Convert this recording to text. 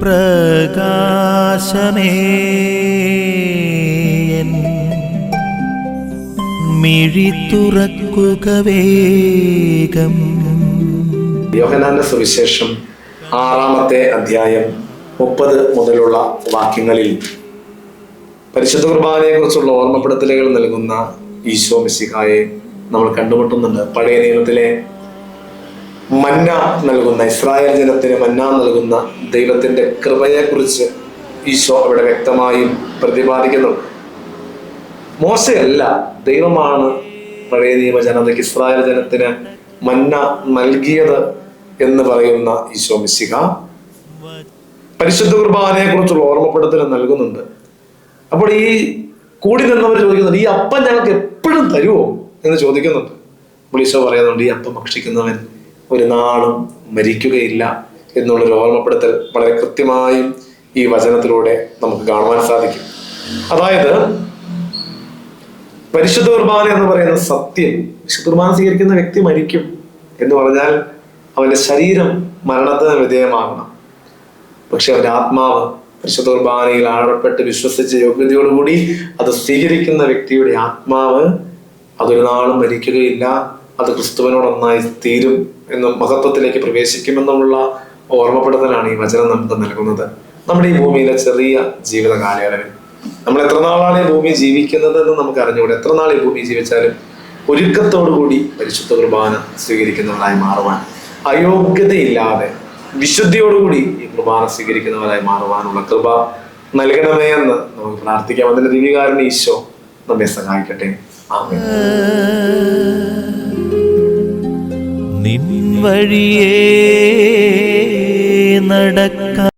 പ്രകാശമേ. മിഴി തുറക്കുക വേഗം. യോഹനാന്റെ സുവിശേഷം ആറാമത്തെ അധ്യായം മുപ്പത് മുതലുള്ള വാക്യങ്ങളിൽ പരിശുദ്ധ കുർബാനയെ കുറിച്ചുള്ള ഓർമ്മപ്പെടുത്തലുകൾ നൽകുന്ന ഈശോ മിസിഹായെ നമ്മൾ കണ്ടുമുട്ടുന്നുണ്ട്. പഴയ നിയമത്തിലെ മന്ന നൽകുന്ന ഇസ്രായേൽ ജനത്തിന് മന്ന നൽകുന്ന ദൈവത്തിന്റെ കൃപയെക്കുറിച്ച് ഈശോ അവിടെ വ്യക്തമായും പ്രതിപാദിക്കുന്നുണ്ട് മോശയല്ല ദൈവമാണ് പഴയ നിയമ ജനതയ്ക്ക് ഇസ്രായേൽ ജനത്തിന് മന്ന നൽകിയത് എന്ന് പറയുന്ന ഈശോ മിശിക പരിശുദ്ധ കുർബാനയെ കുറിച്ചുള്ള ഓർമ്മപ്പെടുത്തൽ നൽകുന്നുണ്ട്. അപ്പോൾ ഈ കൂടി നിന്നവർ ചോദിക്കുന്നുണ്ട് ഈ അപ്പം ഞങ്ങൾക്ക് എപ്പോഴും തരുമോ എന്ന് ചോദിക്കുന്നുണ്ട്. അപ്പോൾ ഈശോ പറയുന്നുണ്ട് ഈ അപ്പം ഭക്ഷിക്കുന്നവൻ ഒരു നാളും മരിക്കുകയില്ല എന്നുള്ളൊരു ഓർമ്മപ്പെടുത്തൽ വളരെ കൃത്യമായും ഈ വചനത്തിലൂടെ നമുക്ക് കാണുവാൻ സാധിക്കും. അതായത് പരിശുദ്ധ കുർബാന എന്ന് പറയുന്ന സത്യം വിശുദ്ധ കുർബാന സ്വീകരിക്കുന്ന വ്യക്തി മരിക്കും എന്ന് പറഞ്ഞാൽ അവന്റെ ശരീരം മരണത്തിന് വിധേയമാകണം. പക്ഷെ അവന്റെ ആത്മാവ് പരിശുദ്ധ കുർബാനയിൽ ആഴപ്പെട്ട് വിശ്വസിച്ച യോഗ്യതയോടുകൂടി അത് സ്വീകരിക്കുന്ന വ്യക്തിയുടെ ആത്മാവ് അതൊരു നാളും മരിക്കുകയില്ല. അത് ക്രിസ്തുവിനോടൊന്നായി തീരും എന്നും മഹത്വത്തിലേക്ക് പ്രവേശിക്കുമെന്നുമുള്ള ഓർമ്മപ്പെടുത്തലാണ് ഈ വചനം നമുക്ക് നൽകുന്നത്. നമ്മുടെ ഈ ഭൂമിയിലെ ചെറിയ ജീവിത കാലയളവിൽ നമ്മൾ എത്ര നാളാണ് ഈ ഭൂമി ജീവിക്കുന്നത് എന്ന് നമുക്ക് അറിഞ്ഞുകൂടെ. എത്ര നാൾ ഈ ഭൂമി ജീവിച്ചാലും ഒരുക്കത്തോടുകൂടി പരിശുദ്ധ കുർബാന സ്വീകരിക്കുന്നവരായി മാറുവാൻ അയോഗ്യതയില്ലാതെ വിശുദ്ധിയോടുകൂടി ഈ കുർബാന സ്വീകരിക്കുന്നവരായി മാറുവാനുള്ള കൃപ നൽകണമേ എന്ന് നമുക്ക് പ്രാർത്ഥിക്കാം. അതിന്റെ ദിവ്യകാരൻ ഈശോ നമ്മെ സഹായിക്കട്ടെ. നിൻ വഴിയേ നടക്ക